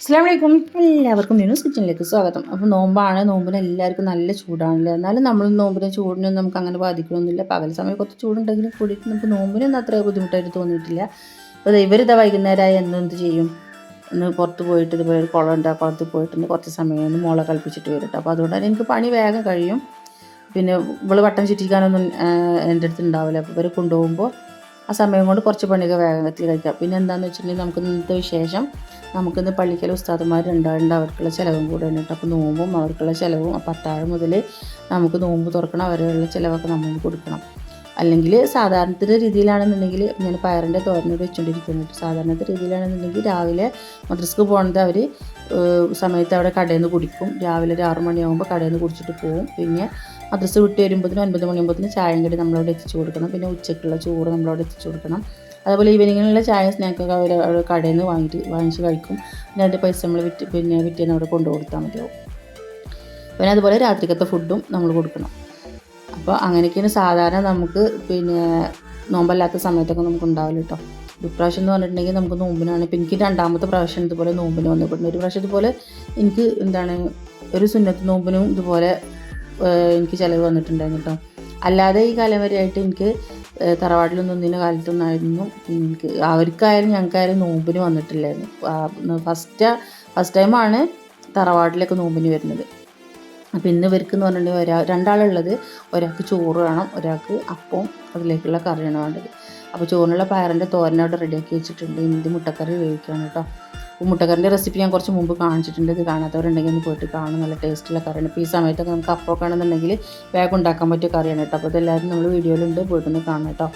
അസ്സാം വലൈക്കും എല്ലാവർക്കും ന്യൂസ് കിച്ചണിലേക്ക് സ്വാഗതം. അപ്പോൾ നോമ്പാണ്. നോമ്പിന് എല്ലാവർക്കും നല്ല ചൂടാണല്ലോ? എന്നാലും നമ്മൾ നോമ്പിന് ചൂടിനൊന്നും നമുക്ക് അങ്ങനെ ബാധിക്കണമെന്നില്ല പകൽ സമയം കുറച്ച് ചൂടുണ്ടെങ്കിലും കൂടിയിട്ട് നമുക്ക് നോമ്പിനൊന്നും അത്ര ബുദ്ധിമുട്ടായിട്ട് തോന്നിയിട്ടില്ല. അപ്പോൾ ഇവരിതാ വൈകുന്നേരമായി എന്തെന്ത് എന്ത് ചെയ്യും? ഒന്ന് പുറത്ത് പോയിട്ട് ഇതുപോലെ ഒരു ഉണ്ട്. ആ കുളത്തിൽ പോയിട്ട് കുറച്ച് സമയം ഒന്ന് മുള കളിപ്പിച്ചിട്ട് വരും അപ്പോൾ അതുകൊണ്ട് തന്നെ എനിക്ക് പണി വേഗം കഴിയും. പിന്നെ ഇവൾ വട്ടം ചുറ്റിക്കാനൊന്നും എന്റെ അടുത്ത് ഉണ്ടാവില്ല. അപ്പോൾ ഇവർ കൊണ്ടുപോകുമ്പോൾ ആ സമയം കൊണ്ട് കുറച്ച് പണിയൊക്കെ വേഗത്തിൽ കഴിക്കാം. പിന്നെ എന്താണെന്ന് വെച്ചിട്ടുണ്ടെങ്കിൽ നമുക്ക് ഇന്നത്തെ വിശേഷം നമുക്കിന്ന് പള്ളിക്കൽ ഉസ്താദന്മാരുണ്ടാവേണ്ട അവർക്കുള്ള ചിലവും കൂടെ ഉണ്ട് അപ്പോൾ നോമ്പും അവർക്കുള്ള ചിലവും. അപ്പോൾ അത്താഴം മുതൽ നമുക്ക് നോമ്പ് തുറക്കണം. അവരുള്ള ചിലവൊക്കെ നമ്മൾ കൊടുക്കണം. അല്ലെങ്കിൽ സാധാരണത്തെ രീതിയിലാണെന്നുണ്ടെങ്കിൽ ഞാൻ പയറിന്റെ തോരനോട് വെച്ചുകൊണ്ടിരിക്കുന്നുണ്ട് സാധാരണത്തെ രീതിയിലാണെന്നുണ്ടെങ്കിൽ രാവിലെ മദ്രസ്ക്ക് പോകുന്നത് അവർ സമയത്ത് അവിടെ കടയിൽ നിന്ന് കുടിക്കും. രാവിലെ ഒരു ആറു മണിയാകുമ്പോൾ കടയിൽ നിന്ന് കുടിച്ചിട്ട് പോകും പിന്നെ മദ്രസ് വിട്ട് വരുമ്പോഴത്തേനും ഒൻപത് മണിയാകുമ്പോഴത്തേനും ചായയും കടി നമ്മളവിടെ എത്തിച്ചു കൊടുക്കണം. പിന്നെ ഉച്ചയ്ക്കുള്ള ചോറ് നമ്മളവിടെ എത്തിച്ചു കൊടുക്കണം. അതുപോലെ ഈവനിങ്ങിലുള്ള ചായ സ്നാക്കൊക്കെ അവർ അവിടെ കടയിൽ നിന്ന് വാങ്ങിയിട്ട് വാങ്ങിച്ച് കഴിക്കും. പിന്നെ അതിന്റെ പൈസ നമ്മൾ വിറ്റ് പിന്നെ വിറ്റേന്ന് അവിടെ കൊണ്ടു കൊടുത്താൽ മതിയാവും. പിന്നെ അതുപോലെ രാത്രിക്കത്തെ ഫുഡും നമ്മൾ കൊടുക്കണം. അപ്പോൾ അങ്ങനെയൊക്കെയാണ് സാധാരണ നമുക്ക് പിന്നെ നോമ്പല്ലാത്ത സമയത്തൊക്കെ നമുക്ക് ഉണ്ടാവില്ല കേട്ടോ ഇപ്രാവശ്യം എന്ന് പറഞ്ഞിട്ടുണ്ടെങ്കിൽ നമുക്ക് നോമ്പിനാണ്. ഇപ്പം എനിക്ക് രണ്ടാമത്തെ പ്രാവശ്യം ഇതുപോലെ നോമ്പിന് വന്നിട്ടുണ്ട് ഒരു പ്രാവശ്യം ഇതുപോലെ എനിക്ക് എന്താണ് ഒരു സുന്നത്ത് നോമ്പിനും ഇതുപോലെ എനിക്ക് ചിലവ് വന്നിട്ടുണ്ടായിരുന്നു കേട്ടോ അല്ലാതെ ഈ കാലം വരെയായിട്ട് എനിക്ക് തറവാട്ടിലൊന്നും ഒന്നിന്റെ കാലത്തൊന്നായിരുന്നു. എനിക്ക് അവർക്കായാലും ഞങ്ങൾക്കായാലും നോമ്പിന് വന്നിട്ടില്ലായിരുന്നു. ഫസ്റ്റ് ഫസ്റ്റ് ടൈമാണ് തറവാട്ടിലേക്ക് നോമ്പിന് വരുന്നത്. അപ്പോൾ ഇന്ന് ഇവർക്ക് എന്ന് പറഞ്ഞിട്ടുണ്ടെങ്കിൽ ഒരാൾ രണ്ടാളുള്ളത് ഒരാൾക്ക് ചോറ് വേണം ഒരാൾക്ക് അപ്പവും അതിലേക്കുള്ള കറിയാണ് വേണ്ടത്. അപ്പോൾ ചോറിനുള്ള പയറിന്റെ തോരനോട് റെഡിയാക്കി വെച്ചിട്ടുണ്ട്. ഇന്ന് മുട്ടക്കറി ഉപയോഗിക്കുകയാണ് കേട്ടോ. മുട്ടക്കറിന്റെ റെസിപ്പി ഞാൻ കുറച്ച് മുമ്പ് കാണിച്ചിട്ടുണ്ട്. ഇത് കാണാത്തവരുണ്ടെങ്കിൽ ഒന്ന് പോയിട്ട് കാണും. നല്ല ടേസ്റ്റുള്ള കറിയാണ്. ഇപ്പോൾ ഈ സമയത്തൊക്കെ നമുക്ക് അപ്പമൊക്കെ ആണെന്നുണ്ടെങ്കിൽ വേഗം ഉണ്ടാക്കാൻ പറ്റിയ കറിയാണ് കേട്ടോ. അപ്പോൾ ഇതെല്ലാവരും നമ്മൾ വീഡിയോയിലുണ്ട്. പോയിട്ടൊന്ന് കാണാം കേട്ടോ.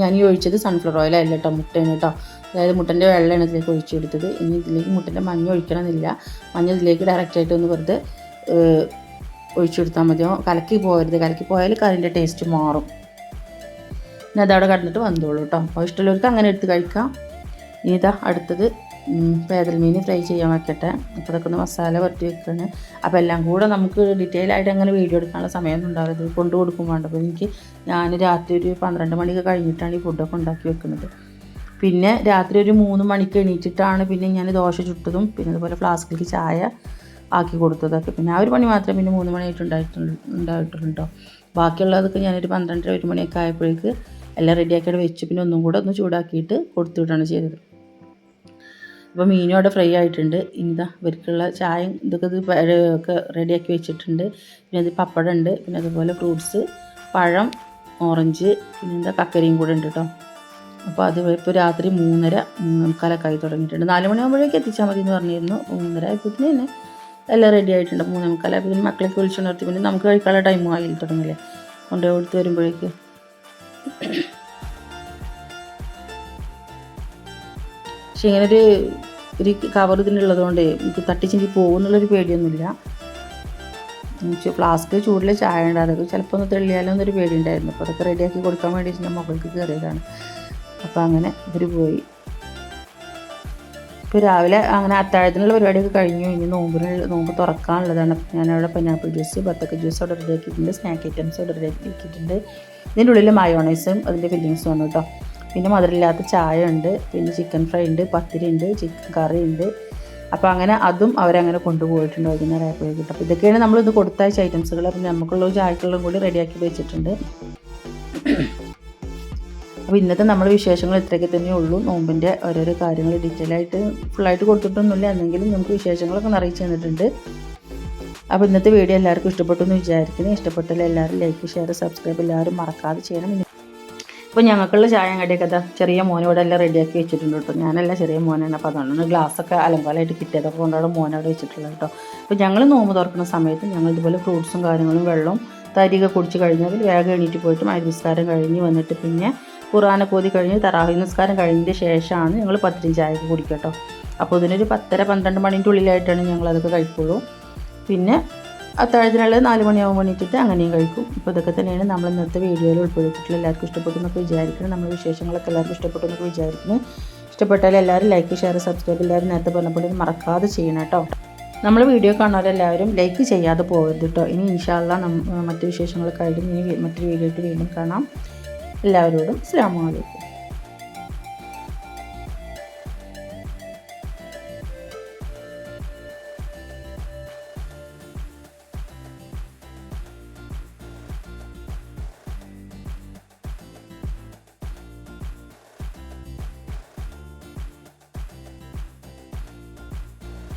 ഞാൻ ഈ ഒഴിച്ചത് സൺഫ്ലവർ ഓയിൽ അല്ല കേട്ടോ. മുട്ടയാണ് കേട്ടോ. അതായത് മുട്ടന്റെ വെള്ളമാണ് ഇതിലേക്ക് ഒഴിച്ചു കൊടുത്തത് ഇനി ഇതിലേക്ക് മുട്ടന്റെ മഞ്ഞ ഒഴിക്കണമെന്നില്ല. മഞ്ഞ ഇതിലേക്ക് ഡയറക്റ്റായിട്ട് ഒന്ന് വെറുതെ ഒഴിച്ചു കൊടുത്താൽ മതിയോ കലക്കി പോകരുത്. കലക്കി പോയാൽ കറിന്റെ ടേസ്റ്റ് മാറും. പിന്നെ അതവിടെ കടന്നിട്ട് വന്നോളൂ കേട്ടോ. അപ്പോൾ ഇഷ്ടമുള്ളവർക്ക് അങ്ങനെ എടുത്ത് കഴിക്കാം. ഇനി ഇതാ അടുത്തത് പേദൽ മീൻ ഫ്രൈ ചെയ്യാൻ വെക്കട്ടെ. അപ്പോൾ അതൊക്കെ ഒന്ന് മസാല പറ്റി വെക്കുകയാണ് അപ്പോൾ എല്ലാം കൂടെ നമുക്ക് ഡീറ്റെയിൽ ആയിട്ട് അങ്ങനെ വീഡിയോ എടുക്കാനുള്ള സമയമൊന്നും ഉണ്ടാവില്ല. കൊണ്ടു കൊടുക്കും വേണ്ട. അപ്പോൾ എനിക്ക് ഞാൻ രാത്രി ഒരു പന്ത്രണ്ട് മണിയൊക്കെ കഴിഞ്ഞിട്ടാണ് ഈ ഫുഡൊക്കെ ഉണ്ടാക്കി വെക്കുന്നത്. പിന്നെ രാത്രി ഒരു മൂന്ന് മണിക്ക് എണീറ്റിട്ടാണ് പിന്നെ ഞാൻ ദോശ ചുട്ടതും പിന്നെ അതുപോലെ ഫ്ലാസ്കിലേക്ക് ചായ ആക്കി കൊടുത്തതൊക്കെ. പിന്നെ ആ ഒരു പണി മാത്രമേ പിന്നെ മൂന്ന് മണിയായിട്ട് ഉണ്ടായിട്ടുണ്ട് ഉണ്ടായിട്ടുണ്ടോ ബാക്കിയുള്ളതൊക്കെ ഞാനൊരു പന്ത്രണ്ടര ഒരു മണിയൊക്കെ ആയപ്പോഴേക്ക് എല്ലാം റെഡിയാക്കിയിട്ട് വെച്ച് പിന്നെ ഒന്നും കൂടെ ഒന്ന് ചൂടാക്കിയിട്ട് കൊടുത്തു വിടുകയാണ് ചെയ്തത്. അപ്പോൾ മീനും അവിടെ ഫ്രൈ ആയിട്ടുണ്ട്. ഇനി ഇതാ ഇവർക്കുള്ള ചായയും ഇതൊക്കെ ഇത് ഒക്കെ റെഡിയാക്കി വെച്ചിട്ടുണ്ട്. പിന്നെ ഇത് പപ്പടം ഉണ്ട് പിന്നെ അതുപോലെ ഫ്രൂട്ട്സ് പഴം ഓറഞ്ച് പിന്നെ എന്താ കക്കരിയും കൂടെ ഉണ്ട് കേട്ടോ അപ്പോൾ അത് ഇപ്പോൾ രാത്രി മൂന്നര മൂന്നേമുക്കാലൊക്കെ ആയി തുടങ്ങിയിട്ടുണ്ട്. നാല് മണിയാകുമ്പോഴേക്ക് എത്തിച്ചാൽ മതി എന്ന് പറഞ്ഞിരുന്നു. മൂന്നര ആയപ്പോഴത്തേന് തന്നെ എല്ലാം റെഡി ആയിട്ടുണ്ട്. മൂന്നേ മുക്കാലായപ്പോൾ മക്കളൊക്കെ വിളിച്ചു നിർത്തി. പിന്നെ നമുക്ക് കഴിക്കാനുള്ള ടൈമും ആയി തുടങ്ങില്ലേ. കൊണ്ടുപോയി കൊടുത്ത് വരുമ്പോഴേക്ക്. പക്ഷെ ഇങ്ങനെ ഒരു കവർ ഇതിനുള്ളതുകൊണ്ട് എനിക്ക് തട്ടിച്ചിഞ്ചി പോകുന്നുള്ളൊരു പേടിയൊന്നുമില്ല. ഫ്ലാസ്ക് ചൂടിൽ ചായ ഉണ്ടായിരുന്നു. ചിലപ്പോൾ ഒന്ന് തെള്ളിയാലോ എന്നൊരു പേടി ഉണ്ടായിരുന്നു അപ്പോൾ അതൊക്കെ റെഡിയാക്കി കൊടുക്കാൻ വേണ്ടിയിട്ട് ഞാൻ മകൾക്ക് കയറിയതാണ്. അപ്പോൾ അങ്ങനെ ഇവർ പോയി. ഇപ്പോൾ രാവിലെ അങ്ങനെ അത്താഴത്തിനുള്ള പരിപാടിയൊക്കെ കഴിഞ്ഞു. ഇനി നോമ്പിനുള്ള നോമ്പ് തുറക്കാനുള്ളതാണ്. ഞാനവിടെ പൈനാപ്പിൾ ജ്യൂസ് ബത്തക്ക ജ്യൂസ് അവിടെ റെഡിയാക്കിയിട്ടുണ്ട് സ്നാക്ക് ഐറ്റംസ് അവിടെ റെഡിയാക്കിയിട്ടുണ്ട് ഇതിന്റെ ഉള്ളിൽ മയോണൈസും അതിന്റെ ഫില്ലിങ്സും ആണ് കേട്ടോ പിന്നെ മധുരമില്ലാത്ത ചായ ഉണ്ട് പിന്നെ ചിക്കൻ ഫ്രൈ ഉണ്ട് പത്തിരി ഉണ്ട് ചിക്കൻ കറി ഉണ്ട് അപ്പോൾ അങ്ങനെ അതും അവരങ്ങനെ കൊണ്ടുപോയിട്ടുണ്ട് വൈകുന്നേരം ആയപ്പോഴേക്കും. അപ്പോൾ ഇതൊക്കെയാണ് നമ്മൾ ഇത് കൊടുത്തയച്ച ഐറ്റംസുകൾ അപ്പം നമുക്കുള്ള ചായക്കുള്ളതും കൂടി റെഡിയാക്കി വെച്ചിട്ടുണ്ട്. അപ്പോൾ ഇന്നത്തെ നമ്മൾ വിശേഷങ്ങൾ ഇത്രയൊക്കെ തന്നെ ഉള്ളൂ. നോമ്പിന്റെ ഓരോരോ കാര്യങ്ങൾ ഡീറ്റെയിൽ ആയിട്ട് ഫുള്ളായിട്ട് കൊടുത്തിട്ടൊന്നുമില്ല. എന്നെങ്കിലും നമുക്ക് വിശേഷങ്ങളൊക്കെ അറിയിച്ചു തന്നിട്ടുണ്ട്. അപ്പോൾ ഇന്നത്തെ വീഡിയോ എല്ലാവർക്കും ഇഷ്ടപ്പെട്ടു എന്ന് വിചാരിക്കുന്നു. ഇഷ്ടപ്പെട്ടാൽ എല്ലാവരും ലൈക്ക് ഷെയർ സബ്സ്ക്രൈബ് എല്ലാവരും മറക്കാതെ ചെയ്യണം. ഇപ്പോൾ ഞങ്ങൾക്കുള്ള ചായ കടിയൊക്കെ അതാ ചെറിയ ഇവിടെ എല്ലാം റെഡിയാക്കി വെച്ചിട്ടുണ്ട് കേട്ടോ ഞാനല്ല ചെറിയ മോനാണ്. അപ്പോൾ അതുകൊണ്ടാണ് ഗ്ലാസ്സൊക്കെ അലങ്കാലമായിട്ട് കിട്ടിയതൊക്കെ കൊണ്ടാണ് മോനവിടെ വെച്ചിട്ടുള്ളത് കേട്ടോ അപ്പോൾ ഞങ്ങൾ നോമ്പ് തുറക്കുന്ന സമയത്ത് ഞങ്ങൾ ഇതുപോലെ ഫ്രൂട്ട്സും കാര്യങ്ങളും വെള്ളവും തരിക കുടിച്ച് കഴിഞ്ഞാൽ വേഗം എണീറ്റ് പോയിട്ട് മരുനിസ്കാരം കഴിഞ്ഞ് വന്നിട്ട് പിന്നെ ഖുറാനെ കോതി കഴിഞ്ഞ് തറാഹി നിസ്കാരം കഴിഞ്ഞതിന് ശേഷമാണ് ഞങ്ങൾ പത്തിരി ചായയൊക്കെ കുടിക്കുക കേട്ടോ അപ്പോൾ ഇതിനൊരു പത്തര പന്ത്രണ്ട് മണിന്റെ ഉള്ളിലായിട്ടാണ് ഞങ്ങൾ അതൊക്കെ കഴിക്കുള്ളൂ. പിന്നെ അത്താഴത്തിനുള്ളത് നാല് മണിയാകുമ്പോൾ എണീറ്റിട്ട് അങ്ങനെയും കഴിക്കും. അപ്പോൾ ഇതൊക്കെ തന്നെയാണ് നമ്മൾ ഇന്നത്തെ വീഡിയോയിൽ ഉൾപ്പെടുത്തിയിട്ടുള്ള എല്ലാവർക്കും ഇഷ്ടപ്പെട്ടു എന്നൊക്കെ വിചാരിക്കണം നമ്മുടെ വിശേഷങ്ങളൊക്കെ എല്ലാവർക്കും ഇഷ്ടപ്പെട്ടു എന്നൊക്കെ വിചാരിക്കുന്നു. ഇഷ്ടപ്പെട്ടാൽ എല്ലാവരും ലൈക്ക് ഷെയർ സബ്സ്ക്രൈബ് എല്ലാവരും നേരത്തെ പറഞ്ഞപ്പോൾ മറക്കാതെ ചെയ്യണം കേട്ടോ. നമ്മൾ വീഡിയോ കാണുന്നവരെല്ലാവരും ലൈക്ക് ചെയ്യാതെ പോകരുത് കേട്ടോ. ഇനി ഇൻഷാല്ല മറ്റു വിശേഷങ്ങളൊക്കെ ആയിട്ടും ഇനി മറ്റൊരു വീഡിയോ വീണ്ടും കാണാം. എല്ലാവരോടും അസ്സാം